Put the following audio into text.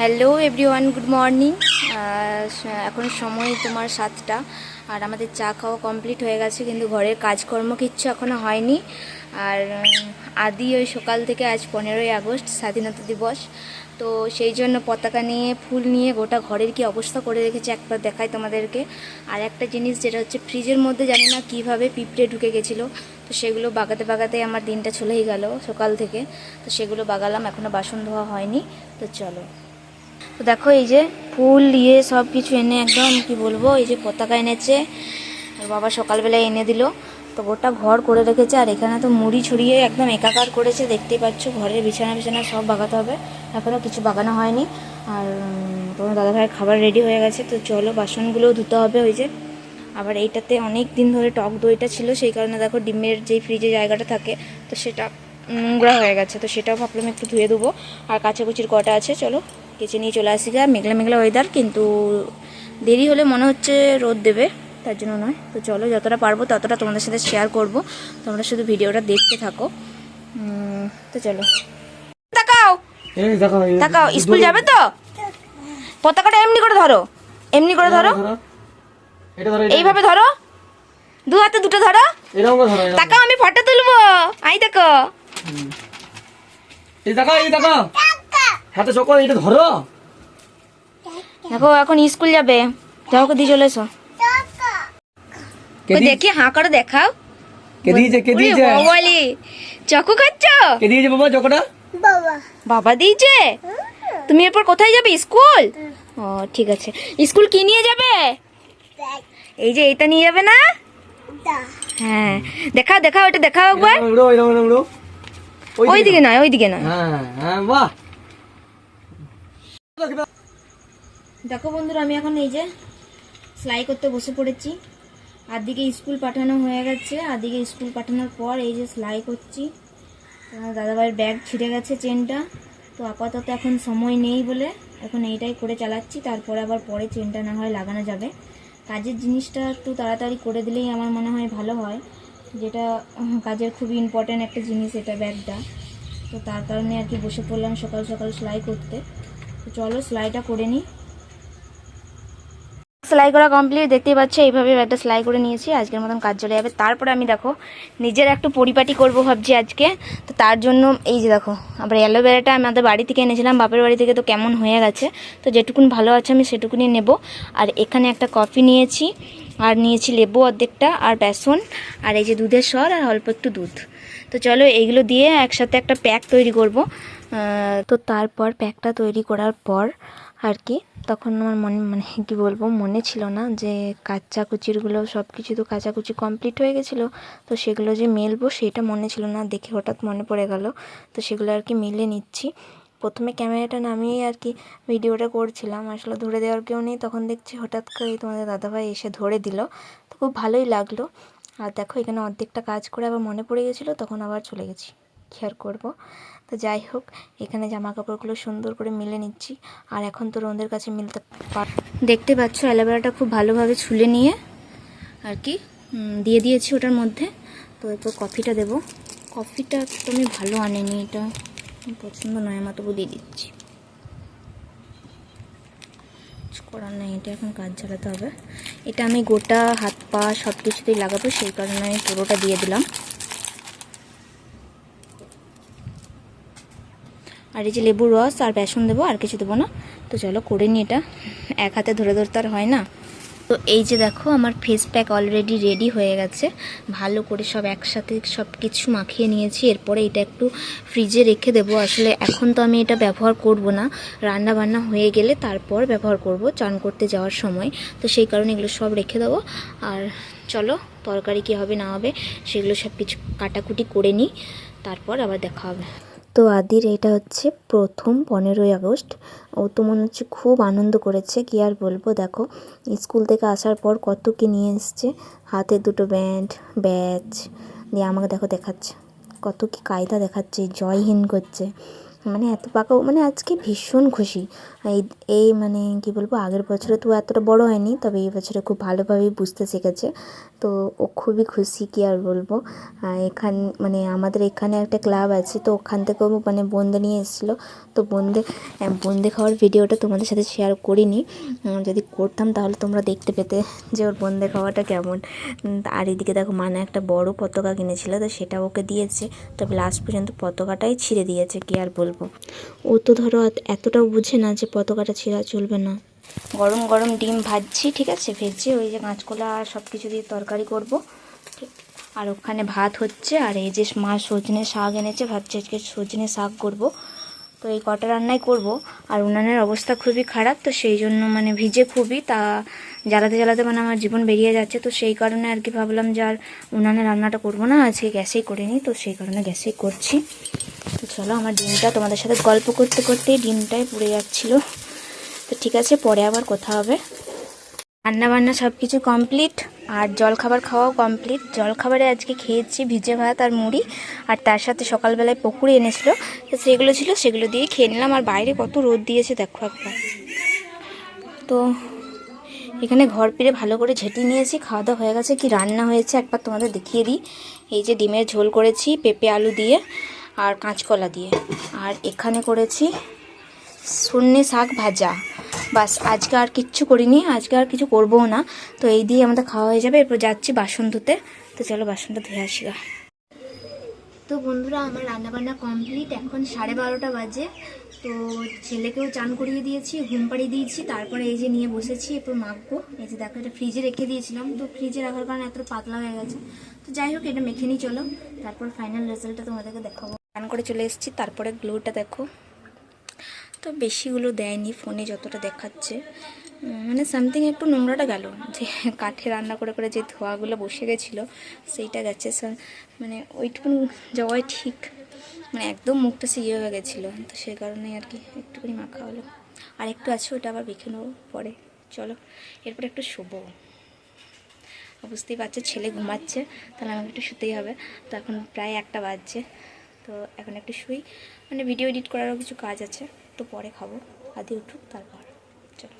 Hello everyone, good morning. এখন সময় তোমার সাতটা, আর আমাদের চা খাওয়া কমপ্লিট হয়ে গেছে, কিন্তু ঘরের কাজকর্ম কিচ্ছু এখনও হয়নি। আর আদি ওই সকাল থেকে আজ পনেরোই আগস্ট, স্বাধীনতা দিবস। তো সেই জন্য পতাকা নিয়ে, ফুল নিয়ে গোটা ঘরের কি অবস্থা করে রেখেছে একবার দেখাই তোমাদেরকে। আর একটা জিনিস যেটা হচ্ছে, ফ্রিজের মধ্যে জানি না কীভাবে পিঁপড়ে ঢুকে গেছিল, তো সেগুলো বাগাতে বাগাতে আমার দিনটা চলেই গেল সকাল থেকে। তো সেগুলো বাগালাম এখনও বাসন ধোয়া হয়নি, তো চলো। তো দেখো এই যে ফুল ইয়ে সব কিছু এনে একদম কি বলব, এই যে পতাকা এনেছে। আর বাবা সকালবেলায় এনে দিল। তো গোটা ঘর করে রেখেছে। আর এখানে তো মুড়ি ছড়িয়ে একদম একাকার করেছে। দেখতেই পাচ্ছ, ঘরের বিছানা বিছানা সব বাগাতে হবে। এখনও কিছু বাগানো হয়নি। আর তোমার দাদাভাইয়ের খাবার রেডি হয়ে গেছে। তো চলো, বাসনগুলোও ধুতে হবে ওই যে। আবার এইটাতে অনেক দিন ধরে টক দইটা ছিল। সেই কারণে দেখো ডিমের যেই ফ্রিজে জায়গাটা থাকে, তো সেটা নোংরা হয়ে গেছে। তো সেটাও ভাবলাম একটু ধুয়ে দেবো আর কাচাকুচির কটা আছে, চলো। কেচে নিয়ে চলে আসি গা মেঘলা মেঘলা ওয়েদার কিন্তু দেরি হলে মনে হচ্ছে রোদ দেবে তার জন্য নয়। তো চলো যতটা পারব ততটা তোমাদের সাথে শেয়ার করব। তোমরা শুধু ভিডিওটা দেখতে থাকো। তো চলো। তাকাও! এই দেখো তাকাও স্কুল যাবে তো? পতাকাটা এমনি করে ধরো। এমনি করে ধরো। এটা ধরো এইভাবে ধরো। দু হাতে দুটো ধরো। এরকম ধরো তাকাও আমি ফটো তুলবো। আই দেখো। এই দেখো এই দেখো। হাতে চকো এটা ধরো। দেখো এখন স্কুল যাবে। যাও ওকে দিয়ে চলে এসো। কে দেখি হাঁ করে দেখাও। কে দিয়েছে কে দিয়েছে? বলি চকু খাচ্ছ? কে দিয়েছে বাবা চকোটা? বাবা। বাবা দিয়েছে? তুমি এরপর কোথায় যাবে স্কুল? ও ঠিক আছে। স্কুল কি নিয়ে যাবে? এই যে এটা নিয়ে যাবে না? হ্যাঁ। দেখাও দেখাও এটা দেখাও একবার। ওই দিকে দিকে নয় ওই দিকে নয়। হ্যাঁ হ্যাঁ বাহ। দেখো বন্ধুরা, আমি এখন এই যে সেলাই করতে বসে পড়েছি। আর দিকে স্কুল পাঠানো হয়ে গেছে। আর দিকে স্কুল পাঠানোর পর এই যে সেলাই করছি। দাদাভাইয়ের ব্যাগ ছিঁড়ে গেছে চেনটা। তো আপাতত এখন সময় নেই বলে এখন এইটাই করে চালাচ্ছি। তারপরে আবার পরে চেনটা না হয় লাগানো যাবে। কাজের জিনিসটা একটু তাড়াতাড়ি করে দিলেই আমার মনে হয় ভালো হয়। যেটা কাজের খুবই ইম্পর্ট্যান্ট একটা জিনিস, এটা ব্যাগটা। তো তার কারণে আর কি বসে পড়লাম সকাল সকাল সেলাই করতে। তো চলো সেলাইটা করে নিই। সেলাই করা কমপ্লিট দেখতেই পাচ্ছ, এইভাবে একটা সেলাই করে নিয়েছি। আজকের মতন কাজ চলে যাবে। তারপরে আমি দেখো, নিজের একটু পরিপাটি করব ভাবছি আজকে। তো তার জন্য এই যে দেখো আবার অ্যালোভেরাটা আমি আমাদের বাড়ি থেকে এনেছিলাম, বাপের বাড়ি থেকে তো কেমন হয়ে গেছে। তো যেটুকুন ভালো আছে আমি সেটুকুনি নেব। আর এখানে একটা কফি নিয়েছি, আর নিয়েছি লেবু অর্ধেকটা আর বেসন। আর এই যে দুধের স্বর, আর অল্প একটু দুধ। তো চলো এইগুলো দিয়ে একসাথে একটা প্যাক তৈরি করব। তো তারপর প্যাকটা তৈরি করার পর আর কি, তখন আমার মনে মানে কি বলব, মনে ছিল না যে কাঁচা কুচিরগুলো সব কিছু তো কাচাকুচি কমপ্লিট হয়ে গেছিল, তো সেগুলো যে মেলবো সেটা মনে ছিল না, দেখে হঠাৎ মনে পড়ে গেল। তো সেগুলো আর কি মিলে নিচ্ছি। প্রথমে ক্যামেরাটা নামিয়ে আর কি ভিডিওটা করছিলাম, আসলে ধরে দেওয়ার কেউ নেই, তখন দেখছি হঠাৎ করে তোমাদের দাদাভাই এসে ধরে দিল। তো খুব ভালোই লাগল। আর দেখো, এখানে অর্ধেকটা কাজ করে আবার মনে পড়ে গেছিল, তখন আবার চলে গেছি। আর করব? তো যাই হোক, এখানে জামা কাপড়গুলো সুন্দর করে মিলে নিচ্ছি। আর এখন তো রোদের কাছে মিলতে পার দেখতে পাচ্ছ অ্যালোভেরাটা খুব ভালোভাবে ছুলে নিয়ে, আর কি দিয়ে দিয়েছি ওটার মধ্যে। তো এরপর কফিটা দেব। কফিটা একদমই ভালো আনেনি, এটা পছন্দ নয় আমার তবু দিয়ে দিচ্ছি কিছু করার নেই, এটা এখন কাজ চালাতে হবে। এটা আমি গোটা হাত পা সব কিছুতেই লাগাবো, সেই কারণে আমি পুরোটা দিয়ে দিলাম। আর এই যে লেবুর রস আর বেসন দেবো, আর কিছু দেবো না। তো চলো করে নিই এটা। এক হাতে ধরে ধরতে আর হয় না। তো এই যে দেখো, আমার ফেস প্যাক অলরেডি রেডি হয়ে গেছে। ভালো করে সব একসাথে সব কিছু মাখিয়ে নিয়েছি। এরপরে এটা একটু ফ্রিজে রেখে দেবো। আসলে এখন তো আমি এটা ব্যবহার করব না। রান্না বান্না হয়ে গেলে তারপর ব্যবহার করব চান করতে যাওয়ার সময়। তো সেই কারণে এগুলো সব রেখে দেবো। আর চলো, তরকারি কী হবে না হবে সেগুলো সব কিছু কাটাকুটি করে নিই। তারপর আবার দেখা হবে। তো আদির এটা হচ্ছে প্রথম পনেরোই আগস্ট। ও তো মনে হচ্ছে খুব আনন্দ করেছে। কি আর বলব, দেখো, স্কুল থেকে আসার পর কত কি নিয়ে এসছে। হাতে দুটো ব্যান্ড, ব্যাচ, দিয়ে আমাকে দেখো দেখাচ্ছে। কত কি কায়দা দেখাচ্ছে জয়হীন করছে। মানে এত পাকা মানে আজকে ভীষণ খুশি। এই এই মানে কি বলব, আগের বছরে তো এতটা বড় হয়নি, তবে এই বছরে খুব ভালোভাবেই বুঝতে শিখেছে। তো ও খুবই খুশি কি আর বলব। এখান মানে আমাদের এখানে একটা ক্লাব আছে, তো ওখান থেকেও মানে বোঁদে নিয়ে এসেছিল। তো বোঁদে বোঁদে খাওয়ার ভিডিওটা তোমাদের সাথে শেয়ার করিনি। যদি করতাম তাহলে তোমরা দেখতে পেতে যে ওর বোঁদে খাওয়াটা কেমন। আর এদিকে দেখো মানে একটা বড় পতাকা কিনেছিল, তো সেটা ওকে দিয়েছে। তবে লাস্ট পর্যন্ত পতাকাটাই ছিঁড়ে দিয়েছে, কি আর বলব। ও তো ধরো এতটাও বুঝে না যে পতাকাটা ছিঁড়া চলবে না। গরম গরম ডিম ভাজছি, ঠিক আছে? ভেজে ওই যে কাঁচকলা আর সব কিছু দিয়ে তরকারি করব। আর ওখানে ভাত হচ্ছে, আর এই যে মা সজনে শাক এনেছে, ভাবছি আজকে সজনে শাক করব। তো এই কটা রান্নাই করব। আর উনানের অবস্থা খুবই খারাপ, তো সেই জন্য মানে ভিজে খুবই, তা জ্বালাতে জ্বালাতে মানে আমার জীবন বেরিয়ে যাচ্ছে। তো সেই কারণে আর কি ভাবলাম যে আর উনানে রান্নাটা করব না, আজকে গ্যাসেই করে নিই, তো সেই কারণে গ্যাসেই করছি। তো চলো আমার ডিমটা তোমাদের সাথে গল্প করতে করতে ডিমটাই পুড়ে যাচ্ছিল। তো ঠিক আছে, পরে আবার কথা হবে। রান্না বান্না সব কিছু কমপ্লিট, আর জলখাবার খাওয়াও কমপ্লিট। জলখাবারে আজকে খেয়েছি ভিজে ভাত আর মুড়ি, আর তার সাথে সকালবেলায় পকুড়ি এনেছিল। তো সেগুলো ছিল, সেগুলো দিয়ে খেয়ে নিলাম। আর বাইরে কত রোদ দিয়েছে, দেখো একবার। তো এখানে ঘর ফিরে ভালো করে ঝেঁটি নিয়েছি খাওয়া দাওয়া হয়ে গেছে। কি রান্না হয়েছে একবার তোমাদের দেখিয়ে দিই। এই যে ডিমের ঝোল করেছি, পেঁপে, আলু দিয়ে। আর কাঁচকলা দিয়ে। আর এখানে করেছি সন্নে শাক ভাজা। বাস, আজকে আর কিচ্ছু করিনি, আজকে আর কিছু করবও না। তো এই দিয়ে আমাদের খাওয়া হয়ে যাবে। এরপর যাচ্ছি বাসন ধুতে। তো চলো বাসনটা ধুয়ে আসি গা। তো বন্ধুরা, আমার রান্নাবান্না কমপ্লিট এখন সাড়ে বারোটা বাজে। তো ছেলেকেও চান করিয়ে দিয়েছি, ঘুম পাড়িয়ে দিয়েছি। তারপরে এই যে নিয়ে বসেছি, এরপর মাখবো। এই যে দেখো, এটা ফ্রিজে রেখে দিয়েছিলাম। তো ফ্রিজে রাখার কারণে এত পাতলা হয়ে গেছে। তো যাই হোক, এটা মেখে নিই, চলো। তারপর ফাইনাল রেজাল্টটা তোমাদেরকে দেখাবো। চান করে চলে এসেছি। তারপরে গ্লোটা দেখো। তো বেশিগুলো দেয়নি, ফোনে যতটা দেখাচ্ছে। মানে সামথিং একটু নোংরাটা গেল। যে কাঠে রান্না করে করে যে ধোয়াগুলো বসে গেছিল, সেইটা গেছে মানে ওইটুকু যাওয়াই ঠিক। মানে একদম মুখটা সে ইয়ে হয়ে গেছিল। তো সেই কারণেই আর কি একটুখানি মাখা হলো। আর একটু আছে, ওটা আবার বেঁকে নেব পরে। চলো, এরপর একটু শোবো। বুঝতেই পারছ, ছেলে ঘুমাচ্ছে, তাহলে আমাকে একটু শুতেই হবে। তো এখন প্রায় একটা বাজছে। তো এখন একটা শুই। মানে ভিডিও এডিট করারও কিছু কাজ আছে, তো পরে খাব। আদি উঠুক, তারপর। চলো।